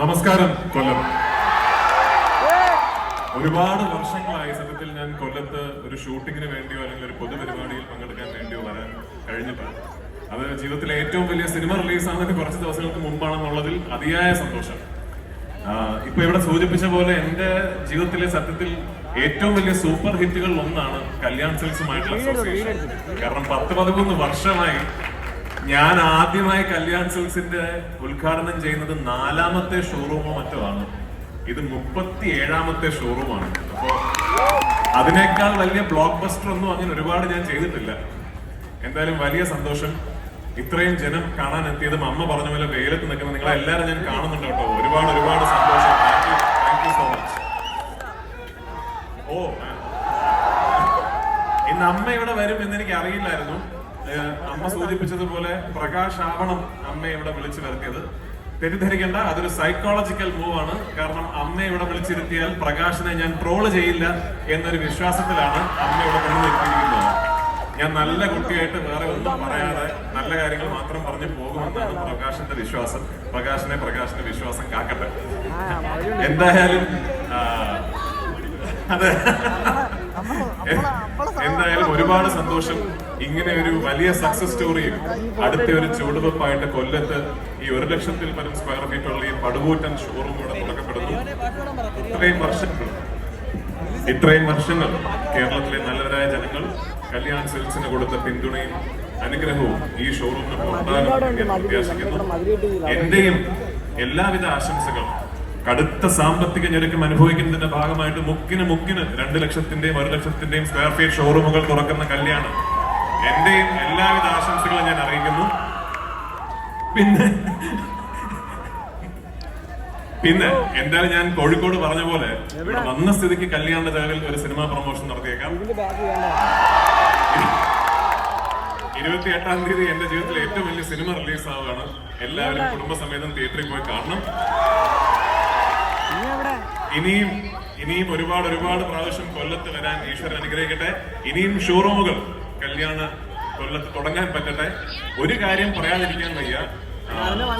നമസ്കാരം കൊല്ലം. ഒരുപാട് വർഷങ്ങളായി സത്യത്തിൽ ഞാൻ കൊല്ലത്ത് ഒരു ഷൂട്ടിങ്ങിന് വേണ്ടിയോ അല്ലെങ്കിൽ ഒരു പൊതുപരിപാടിയിൽ പങ്കെടുക്കാൻ വേണ്ടിയോ വരാൻ കഴിഞ്ഞിട്ടുണ്ട്. അത് ജീവിതത്തിലെ ഏറ്റവും വലിയ സിനിമ റിലീസ് റിലീസാകുന്നതിന് കുറച്ച് ദിവസങ്ങൾക്ക് മുമ്പാണെന്നുള്ളതിൽ അതിയായ സന്തോഷം. ഇപ്പൊ ഇവിടെ സൂചിപ്പിച്ച പോലെ എന്റെ ജീവിതത്തിലെ സത്യത്തിൽ ഏറ്റവും വലിയ സൂപ്പർ ഹിറ്റുകൾ ഒന്നാണ് കല്യാൺ സിൽസുമായിട്ടുള്ള അസോസിയേഷൻ. കാരണം പത്ത് പതിമൂന്ന് വർഷമായി ഞാൻ ആദ്യമായി കല്യാൺ സിൽക്സിന്റെ ഉദ്ഘാടനം ചെയ്യുന്നത് നാലാമത്തെ ഷോറൂമോ മറ്റോ ആണ്. ഇത് മുപ്പത്തി ഏഴാമത്തെ ഷോറൂമാണ് അപ്പോ അതിനേക്കാൾ വലിയ ബ്ലോക്ക് ബസ്റ്റർ ഒന്നും അങ്ങനെ ഒരുപാട് ഞാൻ ചെയ്തിട്ടില്ല. എന്തായാലും വലിയ സന്തോഷം. ഇത്രയും ജനം കാണാൻ എത്തിയതും അമ്മ പറഞ്ഞ പോലെ വെയിലത്ത് നിൽക്കുന്ന നിങ്ങളെ എല്ലാവരും ഞാൻ കാണുന്നുണ്ട് കേട്ടോ. ഒരുപാട് ഒരുപാട് സന്തോഷം. താങ്ക് യു സോ മച്ച് ഓ. ഇന്ന് അമ്മ ഇവിടെ വരും എന്ന് എനിക്ക് അറിയില്ലായിരുന്നു അമ്മ സൂചിപ്പിച്ചതുപോലെ പ്രകാശ് ആവണം അമ്മ ഇവിടെ വിളിച്ചു വരുത്തിയത്. തെറ്റിദ്ധരിക്കേണ്ട അതൊരു സൈക്കോളജിക്കൽ മൂവ് ആണ്. കാരണം അമ്മ ഇവിടെ വിളിച്ചിരുത്തിയാൽ പ്രകാശിനെ ഞാൻ ട്രോൾ ചെയ്യില്ല എന്നൊരു വിശ്വാസത്തിലാണ് അമ്മ ഇവിടെ കൊണ്ടുവന്നിരിക്കുന്നത് ഞാൻ നല്ല കുട്ടിയായിട്ട് വേറെ ഒന്നും പറയാതെ നല്ല കാര്യങ്ങൾ മാത്രം പറഞ്ഞു പോകുമെന്നാണ് പ്രകാശിന്റെ വിശ്വാസം. പ്രകാശിനെ പ്രകാശിന്റെ വിശ്വാസം കാക്കട്ടെ. എന്തായാലും അതെ. എന്തായാലും ഒരുപാട് സന്തോഷം. ഇങ്ങനെ ഒരു വലിയ സക്സസ് സ്റ്റോറിയും അടുത്ത ഒരു ചുവടുവെപ്പായിട്ട് കൊല്ലത്ത് ഈ ഒരു ലക്ഷത്തിൽ പരം സ്ക്വയർ ഫീറ്റ് ഉള്ള ഈ പടുകൂറ്റൻ ഷോറൂം ഇവിടെ തുടക്കപ്പെടുന്നു ഇത്രയും വർഷങ്ങൾ. ഇത്രയും വർഷങ്ങൾ കേരളത്തിലെ നല്ലവരായ ജനങ്ങൾ കല്യാൺ സെൽസിന് കൊടുത്ത പിന്തുണയും അനുഗ്രഹവും ഈ ഷോറൂമിന് ഉണ്ടാകും എന്ന് പ്രത്യാശിക്കുന്നു. എന്റെയും എല്ലാവിധ ആശംസകളും കടുത്ത സാമ്പത്തിക ഞെരുക്കം അനുഭവിക്കുന്നതിന്റെ ഭാഗമായിട്ട് മുക്കിന് മുക്കിന് രണ്ട് ലക്ഷത്തിന്റെയും ഒരു ലക്ഷത്തിന്റെയും സ്ക്വയർ ഫീറ്റ് ഷോറൂമുകൾ തുറക്കുന്ന കല്യാണം. എന്റെയും എല്ലാവിധ ആശംസകളും ഞാൻ അറിയിക്കുന്നു. പിന്നെ പിന്നെ എന്തായാലും ഞാൻ കോഴിക്കോട് പറഞ്ഞ പോലെ ഇവിടെ വന്ന സ്ഥിതിക്ക് കല്യാണ ചാനൽ ഒരു സിനിമ പ്രൊമോഷൻ നടത്തിയേക്കാം. ഇരുപത്തി എട്ടാം തീയതി എന്റെ ജീവിതത്തിലെ ഏറ്റവും വലിയ സിനിമ റിലീസ് ആവുകയാണ്. എല്ലാവരും കുടുംബസമേതം തിയേറ്ററിൽ പോയി കാണണം. ഇനിയും ഇനിയും ഒരുപാട് ഒരുപാട് പ്രാവശ്യം കൊല്ലത്ത് വരാൻ ഈശ്വരൻ അനുഗ്രഹിക്കട്ടെ. ഇനിയും ഷോറൂമുകൾ കല്യാണ കൊല്ലത്ത് തുടങ്ങാൻ പറ്റട്ടെ. ഒരു കാര്യം പറയാതിരിക്കാൻ വയ്യ.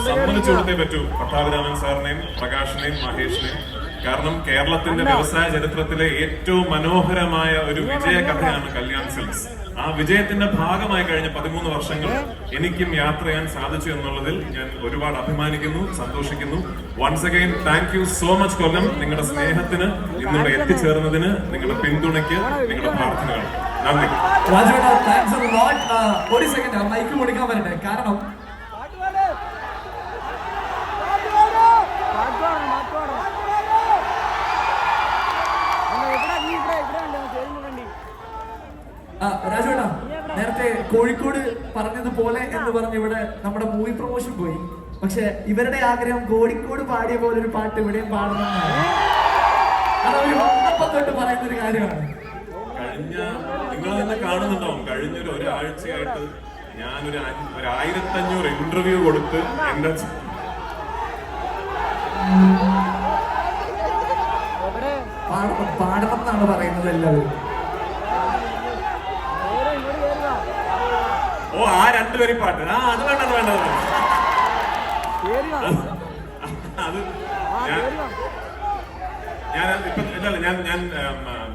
സമ്മതിച്ചു കൊടുത്തേ പറ്റൂ. പട്ടാഭിരാമൻ സാറിനെയും പ്രകാശിനെയും മഹേഷിനെയും. കാരണം കേരളത്തിന്റെ വ്യവസായ ചരിത്രത്തിലെ ഏറ്റവും മനോഹരമായ ഒരു വിജയ കഥയാണ് കല്യാൺ സിൽക്സ്. ആ വിജയത്തിന്റെ ഭാഗമായി കഴിഞ്ഞ പതിമൂന്ന് വർഷങ്ങൾ എനിക്കും യാത്ര ചെയ്യാൻ സാധിച്ചു എന്നുള്ളതിൽ ഞാൻ ഒരുപാട് അഭിമാനിക്കുന്നു സന്തോഷിക്കുന്നു. Once again thank you so much Kollam. നിങ്ങളുടെ സ്നേഹത്തിന് ഇന്നിവിടെ എത്തിച്ചേർന്നതിന് നിങ്ങളുടെ പിന്തുണയ്ക്ക് നിങ്ങളുടെ പ്രാർത്ഥനകൾ നന്ദി. ഒരു സെക്കൻഡ് മൈക്ക് കൊടുക്കാൻ വരട്ടെ. കാരണം ആ, രാജുവേട്ടാ നേരത്തെ കോഴിക്കോട് പറഞ്ഞതുപോലെ എന്ന് പറഞ്ഞ് ഇവിടെ നമ്മുടെ മൂവി പ്രൊമോഷൻ പോയി. പക്ഷെ ഇവരുടെ ആഗ്രഹം കോഴിക്കോട് പാടിയ പോലെ ഒരു പാട്ട് ഇവിടെയും പാടണമെന്നാണ്. വന്നപ്പം തൊട്ട് പറയുന്ന ഒരു കാര്യമാണ്. കഴിഞ്ഞ നിങ്ങൾ തന്നെ കാണുന്നുണ്ടാവും. കഴിഞ്ഞൊരു ഒരാഴ്ചയായിട്ട് ഞാനൊരു ഒരു ആയിരത്തഞ്ഞൂറ് ഇന്റർവ്യൂ കൊടുത്ത് എന്റെ പാടണം പാടണം എന്നാണ് പറയുന്നത് എല്ലാവരും. ഓ ആ രണ്ടുപേരി പാട്ട്. ആ അത് വേണ്ട അത് വേണ്ട അത് ഞാൻ ഇപ്പൊ ഇല്ലല്ല ഞാൻ ഞാൻ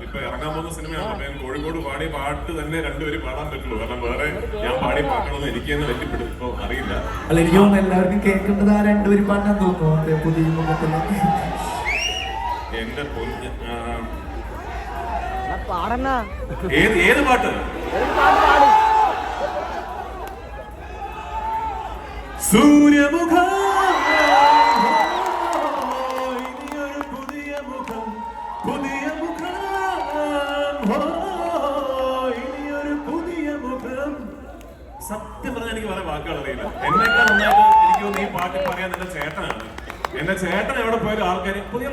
ഇപ്പൊ ഇറങ്ങാൻ പോകുന്ന സിനിമയാണ്. അപ്പൊ ഞാൻ കോഴിക്കോട് പാടി പാട്ട് തന്നെ രണ്ടുപേരും പാടാൻ പറ്റുള്ളൂ. കാരണം വേറെ ഞാൻ പാടി പാട്ടണമെന്ന് എനിക്ക് തന്നെ വലിയ ഇപ്പൊ അറിയില്ല. അല്ല എനിക്ക് തോന്നുന്നു എല്ലാവർക്കും കേൾക്കേണ്ടത് ആ രണ്ടുപേരും പാട്ടാൻ തോന്നുന്നു പുതിയ എന്റെ പൊന്ന് ഏത് ഏത് പാട്ട് പാട്. സൂര്യമുഖ. പുതിയ മുഖം പുതിയ മുഖം. ഇനിയൊരു പുതിയ മുഖം. സത്യം പറഞ്ഞാൽ എനിക്ക് പറയാൻ വാക്കുകൾ അറിയില്ല. എന്നേക്കാൾ നന്നായിട്ട് ഈ പാട്ട് പറയാൻ എന്റെ ചേട്ടനാണ്. എന്റെ ചേട്ടൻ എവിടെ പോയാലും ആൾക്കാർ പുതിയ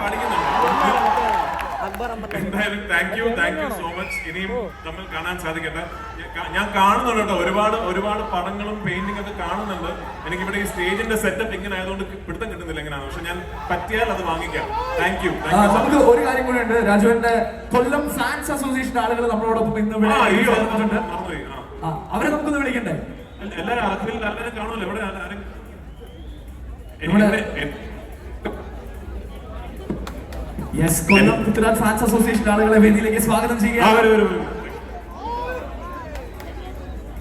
പാടിക്കുന്നുണ്ട്. എന്തായാലും thank you thank you so much ഇനിയും തമ്മിൽ കാണാൻ സാധിക്കട്ടെ. ഞാൻ കാണുന്നുണ്ട് കേട്ടോ. ഒരുപാട് ഒരുപാട് പടങ്ങളും പെയിന്റിംഗ് ഒക്കെ കാണുന്നുണ്ട്. എനിക്ക് ഇവിടെ ഈ സ്റ്റേജിന്റെ സെറ്റപ്പ് ഇങ്ങനെ ആയതുകൊണ്ട് പിടുത്തം കിട്ടുന്നില്ല എങ്ങനെയാണ് പക്ഷെ ഞാൻ പറ്റിയാൽ അത് വാങ്ങിക്കാം. താങ്ക് യു നമുക്ക് ഒരു കാര്യം കൂടെ ഉണ്ട്. രാജുവിന്റെ കൊല്ലം ഫാൻസ് അസോസിയേഷൻ ആളുകൾ നമ്മളോടൊപ്പം ഇന്ന് ഇവിടെ അവരെ നമുക്കൊന്ന് വിളിക്കണ്ടേ? എല്ലാരും അറിവിൽ എല്ലാവരും കാണുമല്ലോ. എവിടെ ആരും yes Kollam Prithviraj fans association ആളുകളെ വേദിയിലേക്ക് സ്വാഗതം ആ,